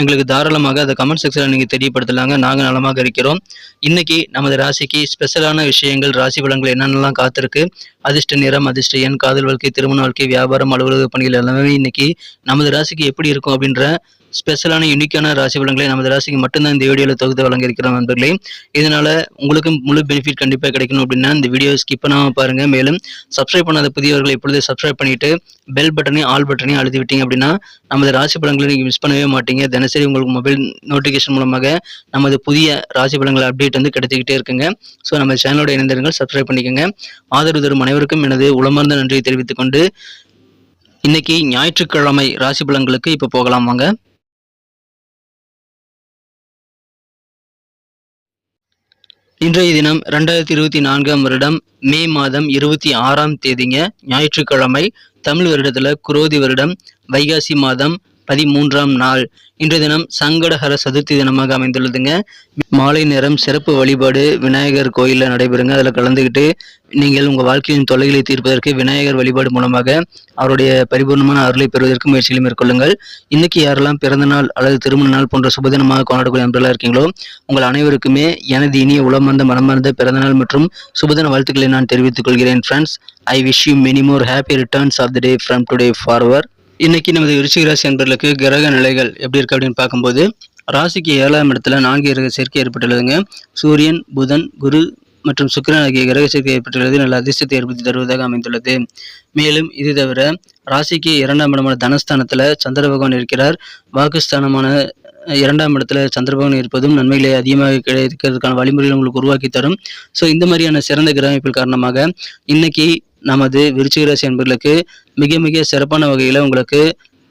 எங்களுக்கு தாராளமாக அதை கமெண்ட் செக்ஷனில் நீங்கள் தெரியப்படுத்தலாங்க. நாங்கள் நலமாக இருக்கிறோம். இன்னைக்கு நமது ராசிக்கு ஸ்பெஷலான விஷயங்கள் ராசி பலன்கள் என்னென்னலாம் காத்திருக்கு? அதிர்ஷ்ட நிறம் அதிர்ஷ்ட எண் காதல் வாழ்க்கை திருமண வாழ்க்கை வியாபாரம் அலுவலக பணிகள் எல்லாமே இன்னைக்கு நமது ராசிக்கு எப்படி இருக்கும் அப்படின்ற ஸ்பெஷலான யூனிக்கான ராசி பலன்களை நமது ராசிக்கு மட்டும்தான் இந்த வீடியோவில் தொகுத்து வழங்கியிருக்கிறோம் நண்பர்களே. இதனால உங்களுக்கு முழு பெனிஃபிட் கண்டிப்பாக கிடைக்கணும் அப்படின்னா இந்த வீடியோ ஸ்கிப் பண்ணாமல் பாருங்க. மேலும் சப்ஸ்கிரைப் பண்ணாத புதியவர்கள் இப்பொழுது சப்ஸ்கிரைப் பண்ணிட்டு பெல் பட்டனையும் ஆல் பட்டனையும் அழுதி விட்டீங்க அப்படின்னா நமது ராசி பலன்களை நீங்கள் மிஸ் பண்ணவே மாட்டீங்க. தினசரி உங்களுக்கு மொபைல் நோட்டிஃபிகேஷன் மூலமாக நமது புதிய ராசி பலன்கள் அப்டேட் வந்து கிடைச்சிக்கிட்டே இருக்குங்க. ஸோ நம்ம சேனலோட இணைந்திருங்கள் சப்ஸ்கிரைப் பண்ணிக்கோங்க. ஆதரவு தரும் அனைவருக்கும் எனது உளமார்ந்த நன்றியை தெரிவித்துக் கொண்டு இன்னைக்கு ஞாயிற்றுக்கிழமை ராசி பலன்களுக்கு இப்போ போகலாம் வாங்க. இன்றைய தினம் ரெண்டாயிரத்தி இருபத்தி நான்காம் வருடம் மே மாதம் இருபத்தி ஆறாம் தேதிங்க. ஞாயிற்றுக்கிழமை தமிழ் வருடத்துல குரோதி வருடம். வைகாசி மாதம் பதிமூன்றாம் நாள். இன்றைய தினம் சங்கடஹர சதுர்த்தி தினமாக அமைந்துள்ளதுங்க. மாலை நேரம் சிறப்பு வழிபாடு விநாயகர் கோயிலில் நடைபெறுங்க. அதில் கலந்துக்கிட்டு நீங்கள் உங்கள் வாழ்க்கையின் தொல்லைகளை தீர்ப்பதற்கு விநாயகர் வழிபாடு மூலமாக அவருடைய பரிபூர்ணமான அருளை பெறுவதற்கு முயற்சிகளை மேற்கொள்ளுங்கள். இன்னைக்கு யாரெல்லாம் பிறந்த நாள் அல்லது திருமண நாள் போன்ற சுபதினமாக கொண்டாடக்கூடிய அன்றெல்லாம் இருக்கீங்களோ உங்கள் அனைவருக்குமே எனது இனிய உளமர்ந்த மனமார்ந்த பிறந்தநாள் மற்றும் சுபதின வாழ்த்துக்களை நான் தெரிவித்துக் கொள்கிறேன் friends I wish you many more happy returns of the day from today forward இன்னைக்கு நமது விருச்சிக என்பர்களுக்கு கிரக நிலைகள் எப்படி இருக்கு அப்படின்னு பார்க்கும்போது ராசிக்கு ஏழாம் இடத்துல நான்கு கிரக சேர்க்கை ஏற்பட்டுள்ளதுங்க. சூரியன் புதன் குரு மற்றும் சுக்கிரன் ஆகிய கிரக சேர்க்கை ஏற்பட்டுள்ளது. நல்ல அதிர்ஷ்டத்தை ஏற்படுத்தி தருவதாக அமைந்துள்ளது. மேலும் இது தவிர ராசிக்கு இரண்டாம் இடமான தனஸ்தானத்தில் சந்திர பகவான் இருக்கிறார். வாக்குஸ்தானமான இரண்டாம் இடத்துல சந்திரபகன் இருப்பதும் நன்மைகளை அதிகமாக கிடைக்கிறதுக்கான வழிமுறைகளை உங்களுக்கு உருவாக்கி தரும். ஸோ இந்த மாதிரியான சிறந்த கிரக காரணமாக இன்னைக்கு நமது விருச்சிக ராசி மிக மிக சிறப்பான வகையில் உங்களுக்கு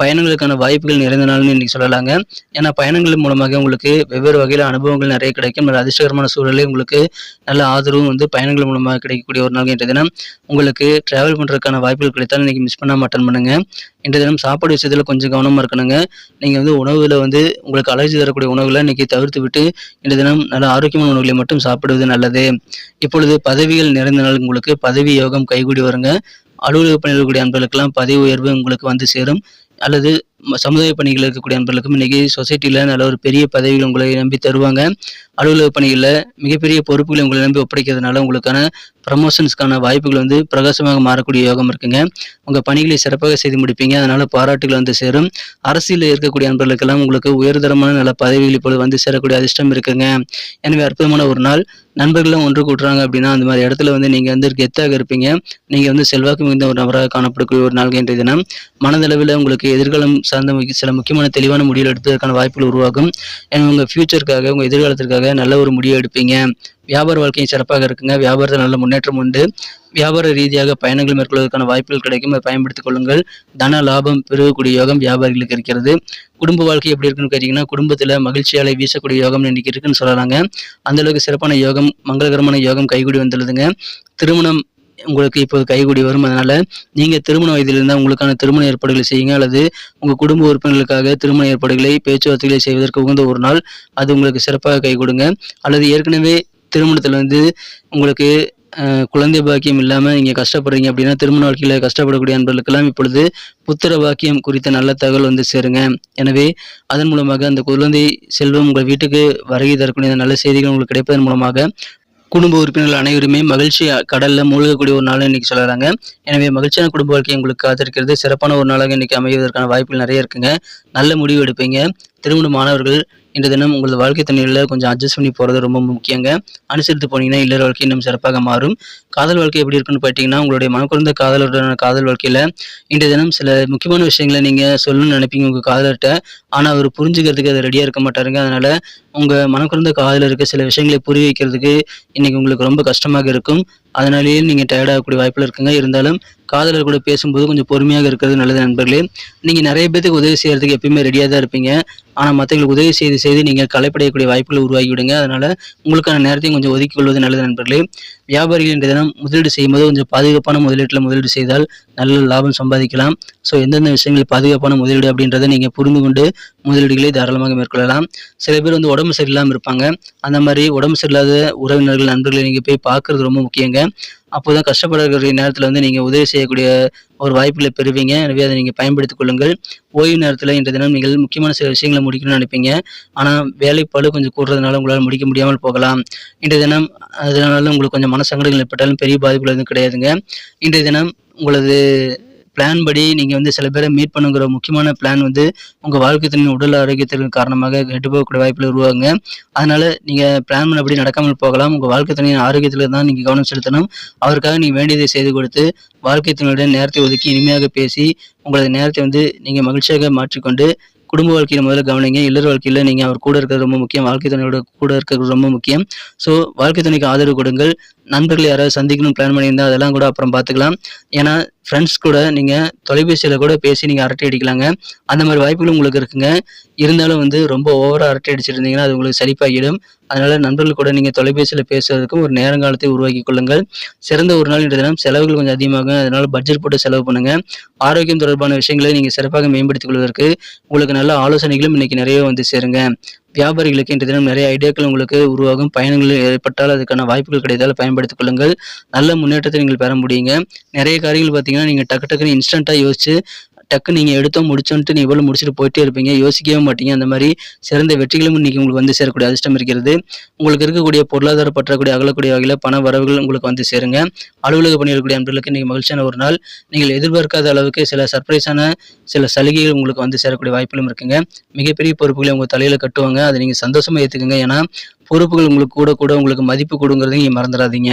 பயணங்களுக்கான வாய்ப்புகள் நிறைந்த நாள்னு இன்னைக்கு சொல்லலாங்க. ஏன்னா பயணங்கள் மூலமாக உங்களுக்கு வெவ்வேறு வகையில் அனுபவங்கள் நிறைய கிடைக்கும். நல்ல அதிர்ஷ்டகரமான சூழலே உங்களுக்கு நல்ல ஆதரவும் வந்து பயணங்கள் மூலமாக கிடைக்கக்கூடிய ஒரு நாள் இன்றைய தினம். உங்களுக்கு டிராவல் பண்ணுறதுக்கான வாய்ப்புகள் கிடைத்தாலும் இன்னைக்கு மிஸ் பண்ணாம அட்டன் பண்ணுங்க. இன்றைய தினம் சாப்பாடு விஷயத்தில் கொஞ்சம் கவனமாக இருக்கணுங்க. நீங்கள் வந்து உணவில் வந்து உங்களுக்கு அலர்ஜி தரக்கூடிய உணவுகளை இன்னைக்கு தவிர்த்து விட்டு இன்றைய தினம் நல்ல ஆரோக்கியமான உணவுகளை மட்டும் சாப்பிடுவது நல்லது. இப்பொழுது பதவிகள் நிறைந்த நாள் உங்களுக்கு பதவி யோகம் கைகூடி வருங்க. அலுவலக பணியில் இருக்கக்கூடிய அன்பர்களுக்கெல்லாம் பதவி உயர்வு உங்களுக்கு வந்து சேரும். அல்லது சமுதாய பணிகள் இருக்கக்கூடிய நண்பர்களுக்கும் இன்னைக்கு சொசைட்டியில் நல்ல ஒரு பெரிய பதவிகள் உங்களை நம்பி தருவாங்க. அலுவலக பணிகளில் மிகப்பெரிய பொறுப்புகளை உங்களை நம்பி ஒப்படைக்கிறதுனால உங்களுக்கான ப்ரமோஷன்ஸ்க்கான வாய்ப்புகள் வந்து பிரகாசமாக மாறக்கூடிய யோகம் இருக்குங்க. உங்கள் பணிகளை சிறப்பாக செய்து முடிப்பீங்க. அதனால் பாராட்டுகள் வந்து சேரும். அரசியலில் இருக்கக்கூடிய நண்பர்களுக்கெல்லாம் உங்களுக்கு உயர்தரமான நல்ல பதவிகள் இப்பொழுது வந்து சேரக்கூடிய அதிர்ஷ்டம் இருக்குங்க. எனவே அற்புதமான ஒரு நாள். நண்பர்களும் ஒன்று கூட்டுறாங்க அப்படின்னா அந்த மாதிரி இடத்துல வந்து நீங்கள் வந்து கெத்தாக இருப்பீங்க. நீங்கள் வந்து செல்வாக்கு மிகுந்த ஒரு நபராக காணப்படக்கூடிய ஒரு நாள் இன்றைய தினம். மனதளவில் உங்களுக்கு எதிர்காலம் சார்ந்த முக்கிய- சில முக்கியமான தெளிவான முடிவுகள் எடுப்பதற்கான வாய்ப்புகள் உருவாகும். ஏன்னா உங்கள் ஃபியூச்சருக்காக உங்கள் எதிர்காலத்திற்காக நல்ல ஒரு முடிவு எடுப்பீங்க. வியாபார வாழ்க்கையும் சிறப்பாக இருக்குங்க. வியாபாரத்தில் நல்ல முன்னேற்றம் உண்டு. வியாபார ரீதியாக பயணங்கள் மேற்கொள்வதற்கான வாய்ப்புகள் கிடைக்கும். அதை பயன்படுத்திக் கொள்ளுங்கள். தன லாபம் பெருகக்கூடிய யோகம் வியாபாரிகளுக்கு இருக்கிறது. குடும்ப வாழ்க்கை எப்படி இருக்குன்னு கேட்டிங்கன்னா குடும்பத்தில் மகிழ்ச்சியாலை வீசக்கூடிய யோகம் இன்னைக்கு இருக்குன்னு சொல்லலாங்க. அந்தளவுக்கு சிறப்பான யோகம் மங்களகரமான யோகம் கைகூடி வந்துள்ளதுங்க. திருமணம் உங்களுக்கு இப்போது கைகூடி வரும் அதனால் நீங்கள் திருமண வயதில் இருந்தால் உங்களுக்கான திருமண ஏற்பாடுகளை செய்யுங்க அல்லது உங்கள் குடும்ப உறுப்பினர்களுக்காக திருமண ஏற்பாடுகளை பேச்சுவார்த்தைகளை செய்வதற்கு உகந்த ஒரு நாள் அது உங்களுக்கு சிறப்பாக கை கொடுங்க அல்லது ஏற்கனவே திருமணத்தில் வந்து உங்களுக்கு குழந்தை பாக்கியம் இல்லாமல் நீங்கள் கஷ்டப்படுறீங்க அப்படின்னா திருமண வாழ்க்கையில் கஷ்டப்படக்கூடிய அன்பர்களுக்கெல்லாம் இப்பொழுது புத்திர பாக்கியம் குறித்த நல்ல தகவல் வந்து சேருங்க. எனவே அதன் மூலமாக அந்த குழந்தை செல்வம் உங்கள் வீட்டுக்கு வருகை தரக்கூடிய நல்ல செய்திகள் உங்களுக்கு கிடைப்பதன் மூலமாக குடும்ப உறுப்பினர்கள் அனைவருமே மகிழ்ச்சி கடலில் மூழ்கக்கூடிய ஒரு நாள் இன்னைக்கு சொல்கிறாங்க எனவே மகிழ்ச்சியான குடும்ப வாழ்க்கை உங்களுக்கு காத்திருக்கிறது. சிறப்பான ஒரு நாளாக இன்னைக்கு அமைவதற்கான வாய்ப்புகள் நிறைய இருக்குங்க. நல்ல முடிவு எடுப்பீங்க. திருமண மாணவர்கள் இன்று தினம் உங்களது வாழ்க்கை துணையில் கொஞ்சம் அட்ஜஸ்ட் பண்ணி போகிறது ரொம்ப முக்கியங்க. அனுசரித்து போனீங்கன்னா இல்லற வாழ்க்கை இன்னும் சிறப்பாக மாறும். காதல் வாழ்க்கை எப்படி இருக்குன்னு பார்த்தீங்கன்னா உங்களுடைய மனக்குறந்த காதலருடனான காதல் வாழ்க்கையில் இன்றைய தினம் சில முக்கியமான விஷயங்களை நீங்கள் சொல்லணும்னு நினைப்பீங்க உங்கள் காதலர்கிட்ட ஆனால் அவர் புரிஞ்சுக்கிறதுக்கு அது ரெடியாக இருக்க மாட்டாருங்க. அதனால் உங்கள் மனக்குறந்த காதலருக்கு சில விஷயங்களை புரிய வைக்கிறதுக்கு இன்னைக்கு உங்களுக்கு ரொம்ப கஷ்டமாக இருக்கும். அதனாலேயே நீங்கள் டயர்டாகக்கூடிய வாய்ப்பில் இருக்குங்க. இருந்தாலும் காதலர் கூட பேசும்போது கொஞ்சம் பொறுமையாக இருக்கிறது நல்லது நண்பர்களே. நீங்கள் நிறைய பேத்துக்கு உதவி செய்கிறதுக்கு எப்பயுமே ரெடியாக தான் இருப்பீங்க. ஆனால் மற்றவங்களுக்கு உதவி செய்து செய்து நீங்கள் களைப்படையக்கூடிய வாய்ப்புகளை உருவாக்கி விடுங்க அதனால் உங்களுக்கான நேரத்தையும் கொஞ்சம் ஒதுக்கி கொள்வது நல்லது நண்பர்களே. வியாபாரிகள் இன்றைய தினம் முதலீடு செய்யும்போது கொஞ்சம் பாதுகாப்பான முதலீட்டில் முதலீடு செய்தால் நல்ல லாபம் சம்பாதிக்கலாம். ஸோ எந்தெந்த விஷயங்கள் பாதுகாப்பான முதலீடு அப்படின்றத நீங்கள் புரிந்து கொண்டு முதலீடுகளை தாராளமாக மேற்கொள்ளலாம். சில பேர் வந்து உடம்பு சரியில்லாமல் இருப்பாங்க. அந்த மாதிரி உடம்பு சரியில்லாத உறவினர்கள் நண்பர்களை நீங்கள் போய் பார்க்குறது ரொம்ப முக்கியங்க. அப்போ தான் கஷ்டப்படக்கூடிய நேரத்தில் வந்து நீங்கள் உதவி செய்யக்கூடிய ஒரு வாய்ப்புகளை பெறுவீங்க. எனவே அதை நீங்கள் பயன்படுத்திக் கொள்ளுங்கள். ஓய்வு நேரத்தில் இன்றைய தினம் நீங்கள் முக்கியமான சில விஷயங்களை முடிக்கணும்னு நினைப்பீங்க. ஆனால் வேலைப்பளு கொஞ்சம் கூடுறதுனால உங்களால் முடிக்க முடியாமல் போகலாம். இன்றைய தினம் அதனால உங்களுக்கு கொஞ்சம் மனசங்கடங்கள் ஏற்பட்டாலும் பெரிய பாதிப்புகள் எதுவும் கிடையாதுங்க. இன்றைய தினம் உங்களது பிளான் படி நீங்கள் வந்து சில பேரை மீட் பண்ணுங்கிற முக்கியமான பிளான் வந்து உங்கள் வாழ்க்கை துணையின் உடல் ஆரோக்கியத்திற்கு காரணமாக கெட்டு போகக்கூடிய வாய்ப்புகள் உருவாங்க அதனால் நீங்கள் பிளான் அப்படி நடக்காமல் போகலாம். உங்கள் வாழ்க்கை துணையின் ஆரோக்கியத்தில் தான் நீங்கள் கவனம் செலுத்தணும். அவருக்காக நீங்கள் வேண்டியதை செய்து கொடுத்து வாழ்க்கை துணையுடன் நேரத்தை ஒதுக்கி இனிமையாக பேசி உங்களது நேரத்தை வந்து நீங்கள் மகிழ்ச்சியாக மாற்றிக்கொண்டு குடும்ப வாழ்க்கையில் முதல்ல கவனிங்க. இல்லற வாழ்க்கையில் நீங்கள் அவர் கூட இருக்கிறது ரொம்ப முக்கியம். வாழ்க்கை துணையோட கூட இருக்கிறது ரொம்ப முக்கியம். ஸோ வாழ்க்கை துணைக்கு ஆதரவு கொடுங்கள். நண்பர்கள் யாராவது சந்திக்கணும் பிளான் பண்ணியிருந்தால் அதெல்லாம் கூட அப்புறம் பார்த்துக்கலாம். ஏன்னா ஃப்ரெண்ட்ஸ் கூட நீங்கள் தொலைபேசியில் கூட பேசி நீங்கள் அரட்டை அடிக்கலாங்க. அந்த மாதிரி வாய்ப்புகள் உங்களுக்கு இருக்குங்க. இருந்தாலும் வந்து ரொம்ப ஓவராக அரட்டை அடிச்சிருந்தீங்கன்னா அது உங்களுக்கு சரிப்பாகிடும் அதனால் நண்பர்கள் கூட நீங்கள் தொலைபேசியில் பேசுறதுக்கும் ஒரு நேரங்காலத்தை உருவாக்கி கொள்ளுங்கள். சிறந்த ஒரு நாள் இன்றைய தினம். செலவுகள் கொஞ்சம் அதிகமாகும் அதனால் பட்ஜெட் போட்டு செலவு பண்ணுங்கள் ஆரோக்கியம் தொடர்பான விஷயங்களை நீங்கள் சிறப்பாக மேம்படுத்திக் கொள்வதற்கு உங்களுக்கு நல்ல ஆலோசனைகளும் இன்றைக்கி நிறைய வந்து சேருங்க. வியாபாரிகளுக்கு இன்றைய தினம் நிறைய ஐடியாக்கள் உங்களுக்கு உருவாகும். பயணங்கள் ஏற்பட்டால் அதுக்கான வாய்ப்புகள் கிடைத்தால் பயன்படுத்திக் கொள்ளுங்கள். நல்ல முன்னேற்றத்தை நீங்கள் பெற முடியுங்க. நிறைய காரியங்கள் பார்த்தீங்கன்னா நீங்கள் டக்கு டக்குன்னு இன்ஸ்டண்ட்டாக யோசிச்சு டக்கு நீங்கள் எடுத்தோம் முடிச்சோன்ட்டு நீ இவ்வளோ முடிச்சுட்டு போயிட்டே இருப்பீங்க. யோசிக்கவே மாட்டீங்க. அந்த மாதிரி சிறந்த வெற்றிகளும் இன்னைக்கு உங்களுக்கு வந்து சேரக்கூடிய அதிர்ஷ்டம் இருக்கிறது. உங்களுக்கு இருக்கக்கூடிய பொருளாதார பற்றாக்குறை அகலக்கூடிய வகையில் பண வரவுகள் உங்களுக்கு வந்து சேருங்க. அலுவலக பணியிடக்கூடிய அன்பர்களுக்கு நீங்கள் மகிழ்ச்சியான ஒரு நாள். நீங்கள் எதிர்பார்க்காத அளவுக்கு சில சர்ப்ரைஸான சில சலுகைகள் உங்களுக்கு வந்து சேரக்கூடிய வாய்ப்புகளும் இருக்குங்க. மிகப்பெரிய பொறுப்புகளை உங்கள் தலையில் கட்டுவாங்க. அதை நீங்கள் சந்தோஷமாக ஏற்றுக்குங்க ஏன்னா பொறுப்புகள் உங்களுக்கு கூட கூட உங்களுக்கு மதிப்பு கொடுங்கிறதையும் நீங்கள் மறந்துடாதீங்க.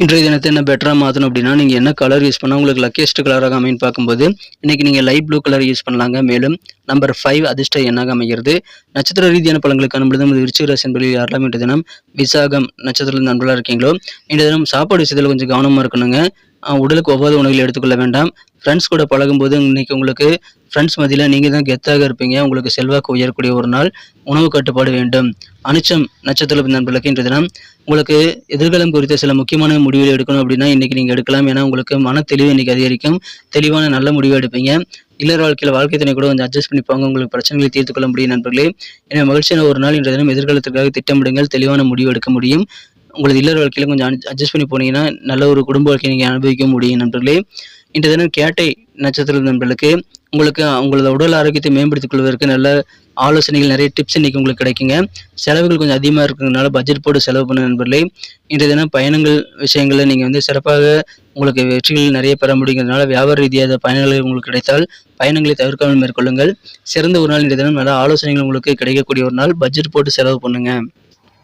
இன்றைய தினத்தை என்ன பெட்டராக மாற்றணும் அப்படின்னா நீங்கள் என்ன கலர் யூஸ் பண்ணால் உங்களுக்கு லக்கியஸ்ட் கலராக அமைன்னு பார்க்கும்போது இன்றைக்கி நீங்கள் லைட் ப்ளூ கலர் யூஸ் பண்ணலாங்க. மேலும் நம்பர் ஃபைவ் அதிர்ஷ்ட எண்ணாக அமைகிறது? நட்சத்திர ரீதியான பழங்களுக்கு அனுப்பிடுது நமது விருச்சிக ராசி என்பதில் யாரெல்லாம் இன்றைய தினம் விசாகம் நட்சத்திரத்தில் நண்பர்களாக இருக்கீங்களோ இன்றைய தினம் சாப்பாடு விஷயத்தில் கொஞ்சம் கவனமாக இருக்கணுங்க. உடலுக்கு ஒவ்வொரு உணவுகளை எடுத்துக்கொள்ள வேண்டாம். ஃப்ரெண்ட்ஸ் கூட பழகும்போது இன்னைக்கு உங்களுக்கு ஃப்ரெண்ட்ஸ் மத்தியில் நீங்கள் தான் கெத்தாக இருப்பீங்க. உங்களுக்கு செல்வாக்கு உயரக்கூடிய ஒரு நாள் உணவு கட்டுப்பாடு வேண்டும். அனிச்சம் நட்சத்திர நண்பர்களுக்கு இன்றைய தினம் உங்களுக்கு எதிர்காலம் குறித்த சில முக்கியமான முடிவுகள் எடுக்கணும் அப்படின்னா இன்றைக்கி நீங்கள் எடுக்கலாம். ஏன்னா உங்களுக்கு மன தெளிவு இன்றைக்கி அதிகரிக்கும். தெளிவான நல்ல முடிவு எடுப்பீங்க. இல்லற வாழ்க்கையில் வாழ்க்கை துணை கூட கொஞ்சம் அட்ஜஸ்ட் பண்ணிப்பாங்க. உங்களுக்கு பிரச்சனைகளை தீர்த்து கொள்ள முடியும் நண்பர்களே. எனவே மகிழ்ச்சியான ஒரு நாள் இன்றைய தினம் எதிர்காலத்திற்காக திட்டமிடுங்கள். தெளிவான முடிவு எடுக்க முடியும். உங்களது இல்லற வாழ்க்கையில் கொஞ்சம் அட்ஜஸ்ட் பண்ணி போனீங்கன்னா நல்ல ஒரு குடும்ப வாழ்க்கையை நீங்கள் அனுபவிக்க முடியும் நண்பர்களே. இன்று தினம் கேட்டை நட்சத்திர நண்பர்களுக்கு உங்களுக்கு உங்களது உடல் ஆரோக்கியத்தை மேம்படுத்திக் கொள்வதற்கு நல்ல ஆலோசனைகள் நிறைய டிப்ஸ் இன்னைக்கு உங்களுக்கு கிடைக்குங்க. செலவுகள் கொஞ்சம் அதிகமாக இருக்கிறதுனால பட்ஜெட் போட்டு செலவு பண்ண நண்பர்களே இன்றைய தினம் பயணங்கள் விஷயங்களில் நீங்கள் வந்து சிறப்பாக உங்களுக்கு வெற்றிகள் நிறைய பெற முடியுங்கிறதுனால வியாபார ரீதியாக பயணங்கள் உங்களுக்கு கிடைத்தால் பயணங்களை தவிர்க்காமல் மேற்கொள்ளுங்கள். சிறந்த ஒரு நாள் இன்றைய தினம் நல்ல ஆலோசனைகள் உங்களுக்கு கிடைக்கக்கூடிய ஒரு நாள் பட்ஜெட் போட்டு செலவு பண்ணுங்கள்